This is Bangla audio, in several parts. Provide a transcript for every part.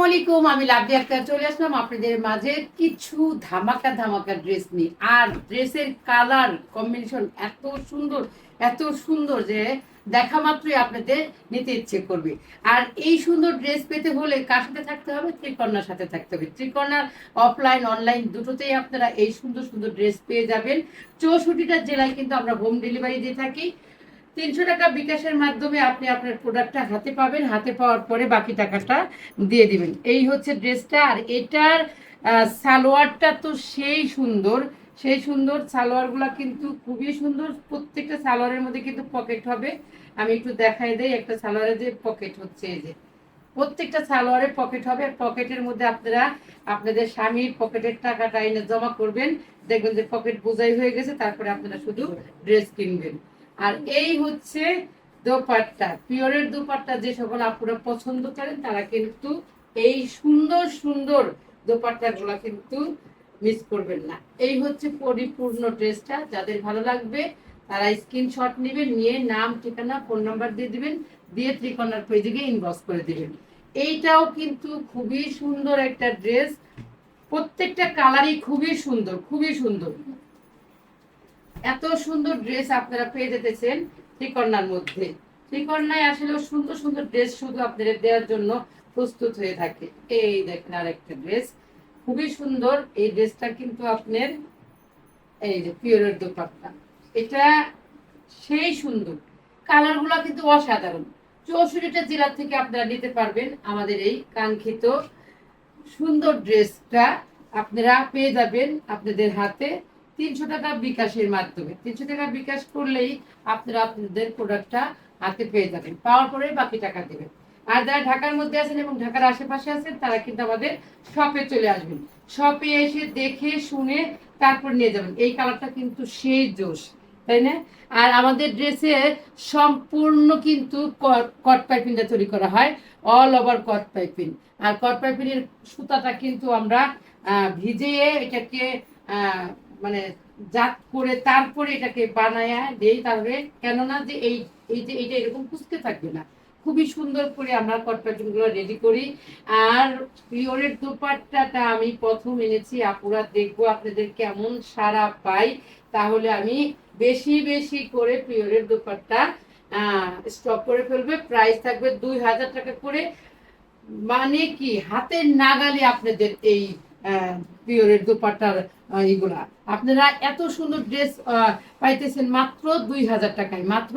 আসসালামু আলাইকুম আমি লাভলি আক্তার, চলে আসলাম আপনাদের মাঝে কিছু ধামাকা ধামাকা ড্রেস নিয়ে। আর ড্রেসের কালার কম্বিনেশন এত সুন্দর এত সুন্দর যে দেখা মাত্রই আপনাদের নিতে ইচ্ছে করবে। আর এই সুন্দর ড্রেস পেতে হলে কার সাথে থাকতে হবে? ত্রিকর্ণার সাথে থাকতে হবে। ত্রিকর্ণার অফলাইন অনলাইন দুটোতেই আপনারা এই সুন্দর সুন্দর ড্রেস পেয়ে যাবেন। চৌষট্টিটা জেলায় কিন্তু আমরা হোম ডেলিভারি দিয়ে থাকি। তিনশো টাকা বিকাশের মাধ্যমে আপনি আপনার প্রোডাক্টটা হাতে পাবেন। হাতে পাওয়ার পরে বাকি টাকাটা দিয়ে দিবেন। এই হচ্ছে ড্রেসটা। আর এটার সালোয়ারটা তো সেই সুন্দর। সেই সুন্দর সালোয়ারগুলো কিন্তু খুবই সুন্দর। প্রত্যেকটা সালোয়ারের মধ্যে কিন্তু পকেট হবে। আমি একটু দেখাই দেই। একটা সালোয়ারে যে পকেট হচ্ছে, এই যে। প্রত্যেকটা সালোয়ারে পকেট হবে। পকেটের মধ্যে আপনারা, আপনাদের স্বামীর পকেটের টাকাটা এনে জমা করবেন। দেখবেন যে পকেট বোঝাই হয়ে গেছে। তারপরে আপনারা শুধু ড্রেস কিনবেন। আর এই হচ্ছে দোপাট্টা, পিওরের দোপাট্টা যে সকল আপুরা পছন্দ করেন, তারা কিন্তু এই সুন্দর সুন্দর দোপাট্টা গুলা কিন্তু মিস করবেন না। এই হচ্ছে পরিপূর্ণ ড্রেসটা, যাদের ভালো লাগবে তারা স্ক্রিনশট নেবেন, নিয়ে নাম, ঠিকানা ফোন নাম্বার দিয়ে দিবেন, দিয়ে ত্রিকোণার পেজে ইনবক্স করে দিবেন। এইটাও কিন্তু খুবই সুন্দর একটা ড্রেস, প্রত্যেকটা কালারই খুবই সুন্দর খুবই সুন্দর। এত সুন্দর ড্রেস আপনারা পেয়ে যেতেছেন ত্রিকন্যার মধ্যে। ত্রিকন্যায় আসলে সুন্দর সুন্দর ড্রেস শুধু আপনাদের দেওয়ার জন্য প্রস্তুত হয়ে থাকে। এই দেখেন আর একটা ড্রেস খুবই সুন্দর। এই ড্রেসটা কিন্তু আপনার এই যে পিওরের দোপাট্টা। এটা সেই সুন্দর। কালারগুলো কিন্তু অসাধারণ। চৌষট্টিটা জেলা থেকে আপনারা নিতে পারবেন আমাদের এই কাঙ্ক্ষিত সুন্দর ড্রেসটা আপনারা পেয়ে যাবেন আপনাদের হাতে। তিনশো টাকা বিকাশের মাধ্যমে। তিনশো টাকা বিকাশ করলেই আপনারা আপনাদের প্রোডাক্টটা হাতে পেয়ে যাবেন। পাওয়ার পরে বাকি টাকা দেবেন। আর যারা ঢাকার মধ্যে আছেন এবং ঢাকার আশেপাশে আছেন, তারা কিন্তু আমাদের শপে চলে আসবেন। শপে এসে দেখে, শুনে তারপর নিয়ে যাবেন। এই কালারটা কিন্তু সেই জোশ, তাই না? আর আমাদের ড্রেসে সম্পূর্ণ কিন্তু কট পাইপিনটা তৈরি করা হয়। অল ওভার কট পাইপিন আর কট পাইপিনের সুতাটা কিন্তু আমরা ভিজিয়ে এটাকে মানে জাত করে তারপরে এটাকে বানায়া দেই তাহলে, কেননা যে এই এই যে এটা এরকম কুচকে থাকবে না। খুবই সুন্দর করে আমরা কটপ্যাটিংগুলো রেডি করি। আর পিওরের দোপাট্টাটা আমি প্রথম এনেছি, আপুরা দেখব আপনাদের কেমন সারা পাই। তাহলে আমি বেশি বেশি করে পিওরের দোপাট্টা স্টক করে ফেলবে। প্রাইস থাকবে দুই হাজার টাকা করে। মানে কি, হাতের নাগালে আপনাদের এই পিওরের দোপাট্টার আহ, এইগুলা আপনারা এত সুন্দর ড্রেস পাইতেছেন মাত্র দুই হাজার টাকায়। মাত্র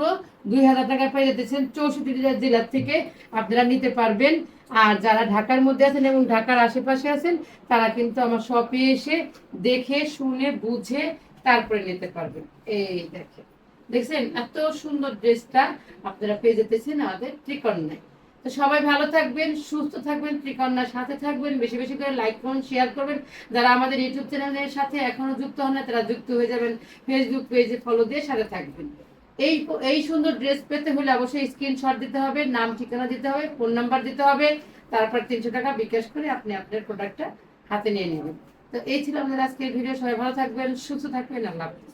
দুই হাজার টাকায় পাই যেতেছেন চৌষট্টি জেলার থেকে আপনারা নিতে পারবেন। আর যারা ঢাকার মধ্যে আছেন এবং ঢাকার আশেপাশে আছেন তারা কিন্তু আমার শপে এসে দেখে শুনে বুঝে তারপরে নিতে পারবেন। এই দেখেন। দেখছেন? এত সুন্দর ড্রেসটা আপনারা পেয়ে যেতেছেন আমাদের ত্রিকন্যায় তো সবাই ভালো থাকবেন, সুস্থ থাকবেন, ত্রিকন্যার সাথে থাকবেন, বেশি বেশি করে লাইক করুন শেয়ার করবেন। যারা আমাদের ইউটিউব চ্যানেলের সাথে এখনও যুক্ত হন না, তারা যুক্ত হয়ে যাবেন ফেসবুক পেজে ফলো দিয়ে সাথে থাকবেন। এই এই সুন্দর ড্রেস পেতে হলে অবশ্যই স্ক্রিনশট দিতে হবে, নাম, ঠিকানা দিতে হবে ফোন নাম্বার দিতে হবে। তারপর তিনশো টাকা বিকাশ করে আপনি আপনার প্রোডাক্টটা হাতে নিয়ে নেবেন। তো এই ছিল আমাদের আজকের ভিডিও সবাই ভালো থাকবেন, সুস্থ থাকবেন। আল্লাহ হাফিজ।